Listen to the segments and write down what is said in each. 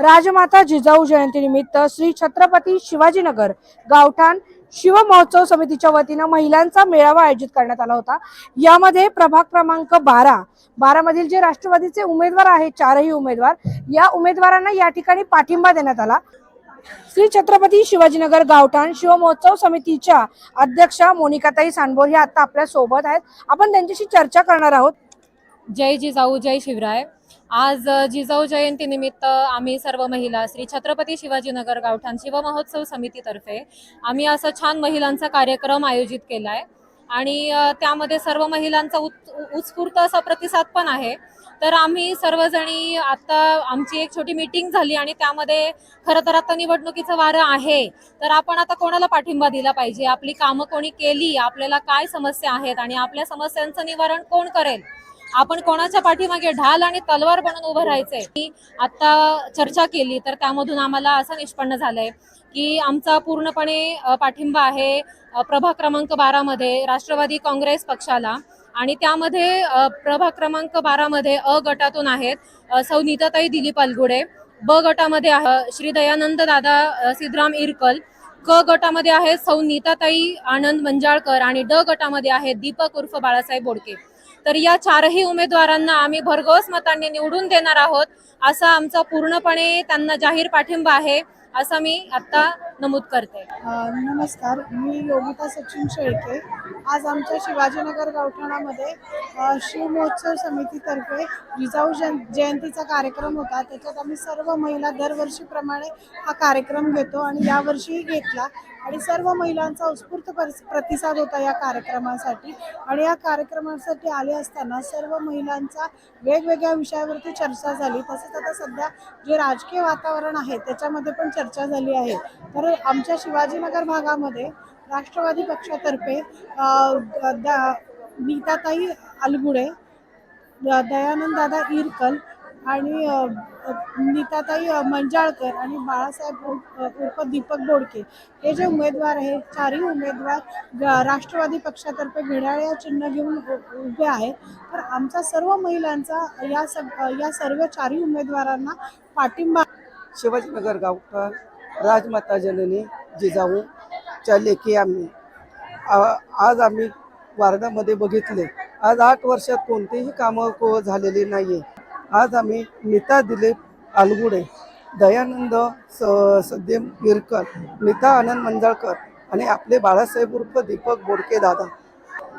राजमाता जिजाऊ जयंतीनिमित्त श्री छत्रपती शिवाजीनगर गावठाण शिवमहोत्सव समितीच्या वतीनं महिलांचा मेळावा आयोजित करण्यात आला होता. यामध्ये प्रभाग क्रमांक बारा बारा मधील जे राष्ट्रवादीचे उमेदवार आहेत चारही उमेदवार या उमेदवारांना या ठिकाणी पाठिंबा देण्यात आला. श्री छत्रपती शिवाजीनगर गावठाण शिवमहोत्सव समितीच्या अध्यक्षा मोनिकाताई सांडभोर ह्या आता आपल्यासोबत आहेत. आपण त्यांच्याशी चर्चा करणार आहोत. जय जिजाऊ जय शिवराय. आज जिजाऊ जयंती निमित्त आम्ही सर्व महिला श्री छत्रपती शिवाजीनगर गावठाण शिवमहोत्सव समितीतर्फे आम्ही असा छान महिलांचा कार्यक्रम आयोजित केला आहे आणि त्यामध्ये सर्व महिलांचा उत् उत्स्फूर्त असा प्रतिसाद पण आहे. तर आम्ही सर्वजणी आता आमची एक छोटी मीटिंग झाली आणि त्यामध्ये खरं तर आता निवडणुकीचं वारं आहे. तर आपण आता कोणाला पाठिंबा दिला पाहिजे? आपली कामं कोणी केली? आपल्याला काय समस्या आहेत? आणि आपल्या समस्यांचं निवारण कोण करेल? आपण कोणाच्या पाठीमागे ढाल आणि तलवार बनून उभं राहायचंय? की आता चर्चा केली तर त्यामधून आम्हाला असं निष्पन्न झालंय की आमचा पूर्णपणे पाठिंबा आहे प्रभाग क्रमांक बारामध्ये राष्ट्रवादी काँग्रेस पक्षाला आणि त्यामध्ये प्रभाग क्रमांक बारामध्ये अ गटातून आहेत सौ नीताताई दिलीप अलगुडे ब गटामध्ये आहे श्री दयानंद दादा सिद्धराम इरकल क गटामध्ये आहेत सौ नीताताई आनंद मंजाळकर आणि ड गटामध्ये आहेत दीपक उर्फ बाळासाहेब बोडके. तर या चारही उमेदवारांना आम्ही भरघोस मतांनी निवडून देणार आहोत असा आमचा पूर्णपणे त्यांना जाहीर पाठिंबा आहे असं मी आता नमूद करते. नमस्कार मी योगिता सचिन शेळके. आज आमच्या शिवाजीनगर गावठाणामध्ये शिवमहोत्सव समितीतर्फे जिजाऊ जयं जयंतीचा कार्यक्रम होता. त्याच्यात आम्ही सर्व महिला दरवर्षीप्रमाणे हा कार्यक्रम घेतो आणि यावर्षीही घेतला. आणि सर्व महिलांचा उत्स्फूर्त प्रतिसाद होता या कार्यक्रमासाठी. आणि या कार्यक्रमासाठी आले असताना सर्व महिलांचा वेगवेगळ्या विषयावरती चर्चा झाली. तसंच आता सध्या जे राजकीय वातावरण आहे त्याच्यामध्ये पण चर्चा झाली आहे. तर आमच्या शिवाजीनगर भागामध्ये राष्ट्रवादी पक्षातर्फे द- नीताताई अलगुडे द- दयानंद दादा इरकल आणि नीताताई मंजाळकर आणि बाळासाहेब उर्फ दीपक बोडके. हे जे उमेदवार आहेत चारही उमेदवार राष्ट्रवादी पक्षातर्फे घड्याळ्या चिन्ह घेऊन उ- उभे आहेत. तर आमचा सर्व महिलांचा या सग या सर्व चारही उमेदवारांना पाठिंबा शिवाजीनगर गावकर राजमाता जननी जिजाऊ च्या लेखी आम्ही आ- आज आम्ही वार्डामध्ये बघितले. आज आठ वर्षात कोणतीही कामं को झालेली नाही आज आम्ही नीता दिलीप आलगुडे दयानंद स सद्यम गिरकर नीता आनंद मंजळकर आणि आपले बाळासाहेब उर्फ दीपक बोडके दादा.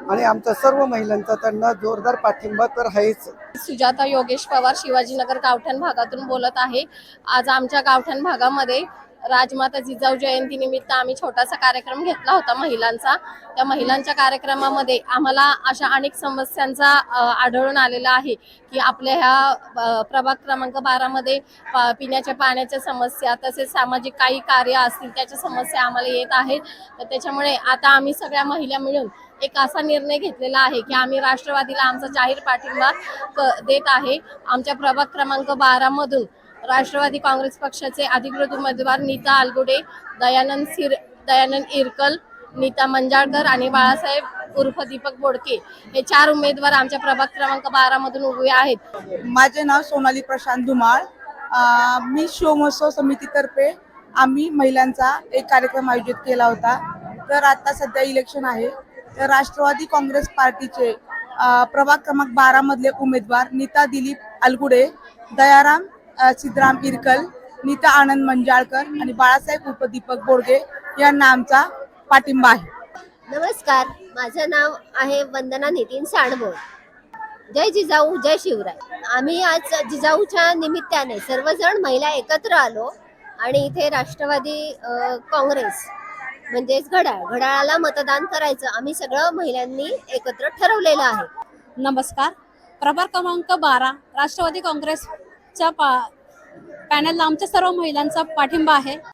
आणि आमचा सर्व महिलांचा त्यांना जोरदार पाठिंबा तर आहेच. सुजाता योगेश पवार शिवाजीनगर गावठाण भागातून बोलत आहे. आज आमच्या गावठाण भागामध्ये राजमाता जिजाऊ जयंती निमित्त आम्ही छोटासा कार्यक्रम घेतला होता महिलांचा. त्या महिलांच्या कार्यक्रमामध्ये आम्हाला अशा अनेक समस्यांचा आढळून आलेला आहे की आपल्या ह्या प्रभाग क्रमांक बारामध्ये पा- पिण्याच्या पाण्याच्या समस्या तसेच सामाजिक काही कार्य असतील त्याच्या समस्या आम्हाला येत आहेत. तर त्याच्यामुळे आता आम्ही सगळ्या महिला मिळून एक असा निर्णय घेतलेला आहे की आम्ही राष्ट्रवादीला आमचा जाहीर पाठिंबा क- देत आहे. आमच्या प्रभाग क्रमांक बारामधून राष्ट्रवादी काँग्रेस पक्षाचे अधिकृत उमेदवार नीता आलगुडे दयानंद सिर दयानंद इरकल नीता मंजाळकर आणि बाळासाहेब उर्फ दीपक बोडके. हे चार उमेदवार आमच्या प्रभाग क्रमांक बारा मधून उभे आहेत. माझे नाव सोनाली प्रशांत धुमाळ. मी शिवमहोत्सव समितीतर्फे आम्ही महिलांचा एक कार्यक्रम आयोजित केला होता. तर आता सध्या इलेक्शन आहे. तर राष्ट्रवादी काँग्रेस पार्टीचे प्रभाग क्रमांक बारा मधले उमेदवार नीता दिलीप अलगुडे दयाराम सिद्धराम इरकल नीता आनंद मंजाळकर आणि बाळासाहेब उर्फ दीपक बोडगे यांना आमचा पाठिंबा आहे. नमस्कार माझं नाव आहे वंदना नितीन सांडभोळ जय जिजाऊ जय शिवराय. आम्ही आज जिजाऊच्या निमित्ताने सर्वजण महिला एकत्र आलो आणि इथे राष्ट्रवादी काँग्रेस म्हणजेच घड्याळ घड्याळाला मतदान करायचं आम्ही सगळं महिलांनी एकत्र ठरवलेलं आहे. नमस्कार. प्रभाग क्रमांक बारा राष्ट्रवादी काँग्रेसच्या पा पॅनलला आमच्या सर्व महिलांचा पाठिंबा आहे.